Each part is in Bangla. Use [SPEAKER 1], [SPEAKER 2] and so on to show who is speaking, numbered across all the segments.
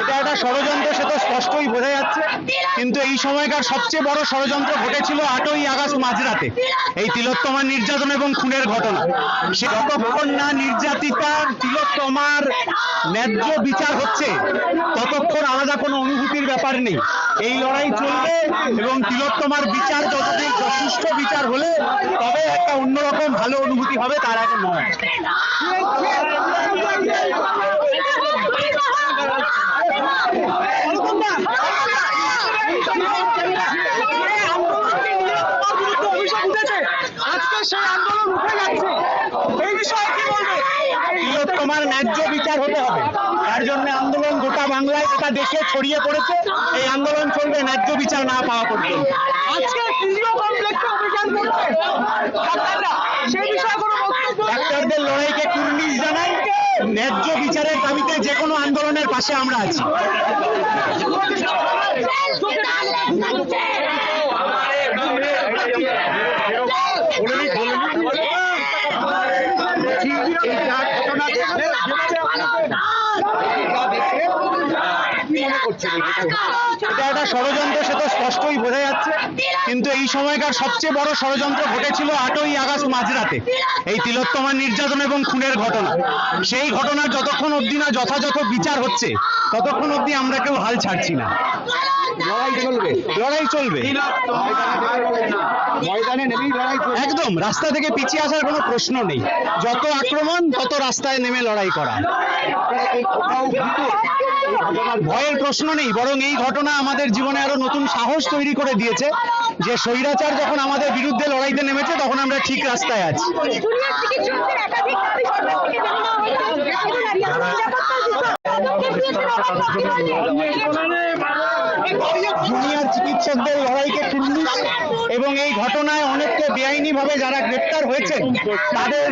[SPEAKER 1] এটা একটা ষড়যন্ত্র, সে তো স্পষ্টই বোঝা যাচ্ছে। কিন্তু এই সময়কার সবচেয়ে বড় ষড়যন্ত্র ঘটেছিল আটই আগস্ট মাঝরাতে। এই তিলোত্তমার নির্যাতন এবং খুনের ঘটনা। সে যতক্ষণ না নির্যাতিতা তিলোত্তমার ন্যায্য বিচার হচ্ছে, ততক্ষণ আলাদা কোনো অনুভূতির ব্যাপার নেই। এই লড়াই চলবে এবং তিলোত্তমার বিচার যতদিন সুষ্ঠু বিচার হলে, তবে একটা অন্যরকম ভালো অনুভূতি হবে, তার এখন নয়
[SPEAKER 2] আজকে সেই আন্দোলন উঠে যাচ্ছে এই বিষয়ে কি বলবে
[SPEAKER 1] তিলোত্তমার ন্যায্য বিচার হতে হবে তার জন্য আন্দোলন গোটা বাংলায় গোটা দেশে ছড়িয়ে পড়েছে এই আন্দোলন চলবে ন্যায্য বিচার না পাওয়া পর্যন্ত।
[SPEAKER 2] আজকে
[SPEAKER 1] ডাক্তারদের লড়াইকে কুর্নিশ জানাই। ন্যায্য বিচারের দাবিতে যে কোনো আন্দোলনের পাশে আমরা আছি। এটা একটা ষড়যন্ত্র সে তো স্পষ্টই বোঝা যাচ্ছে। কিন্তু এই সময়কার সবচেয়ে বড় ষড়যন্ত্র ঘটেছিল আটই আগস্ট মাঝরাতে। এই তিলোত্তমার নির্যাতন এবং খুনের ঘটনা। সেই ঘটনার যতক্ষণ অবধি না যথাযথ বিচার হচ্ছে ততক্ষণ অবধি আমরা কেউ হাল ছাড়ছি না। লড়াই চলবে। লড়াই চলবে।
[SPEAKER 2] ময়দানে নেমেই লড়াই
[SPEAKER 1] একদম রাস্তা থেকে পিছিয়ে আসার কোনো প্রশ্ন নেই। যত আক্রমণ তত রাস্তায় নেমে লড়াই করা। ভয়ের প্রশ্ন নেই বরং এই ঘটনা আমাদের জীবনে আরও নতুন সাহস তৈরি করে দিয়েছে যে স্বৈরাচার যখন আমাদের বিরুদ্ধে লড়াইতে নেমেছে তখন আমরা ঠিক রাস্তায় আছি।
[SPEAKER 3] জুনিয়র চিকিৎসকদের একাধিক দাবি সরকার থেকে জানানো হয়েছে এখন দাঁড়িয়ে আছে নিরাপত্তার বিষয়ে পদক্ষেপ নিয়েছেন
[SPEAKER 1] জুনিয়র চিকিৎসকদের লড়াইকে কুর্নিশ এবং এই ঘটনায় বেআইনিভাবে যারা গ্রেপ্তার হয়েছে তাদের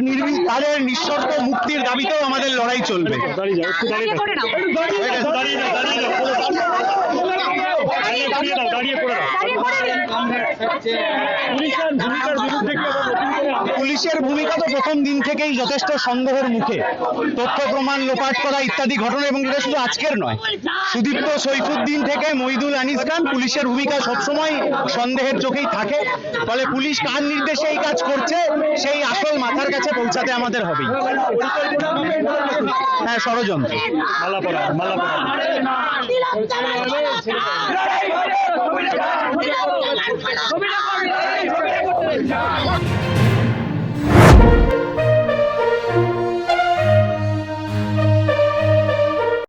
[SPEAKER 1] তাদের নিঃশর্ত মুক্তির দাবিতেও আমাদের লড়াই চলবে
[SPEAKER 3] দাঁড়িয়ে দাঁড়িয়ে করে
[SPEAKER 1] পুলিশের ভূমিকা তো প্রথম দিন থেকেই যথেষ্ট সন্দেহের মুখে। তথ্য প্রমাণ লোপাট করা ইত্যাদি ঘটনা এবং এটা শুধু আজকের নয়। সুদীপ্ত সৈফুদ্দিন থেকে মইদুল আনিস খান পুলিশের ভূমিকা সবসময় সন্দেহের চোখেই থাকে। ফলে পুলিশ কার নির্দেশে এই কাজ করছে সেই আসল মাথার কাছে পৌঁছাতে আমাদের হবেই। হ্যাঁ ষড়যন্ত্র। মালা পড়া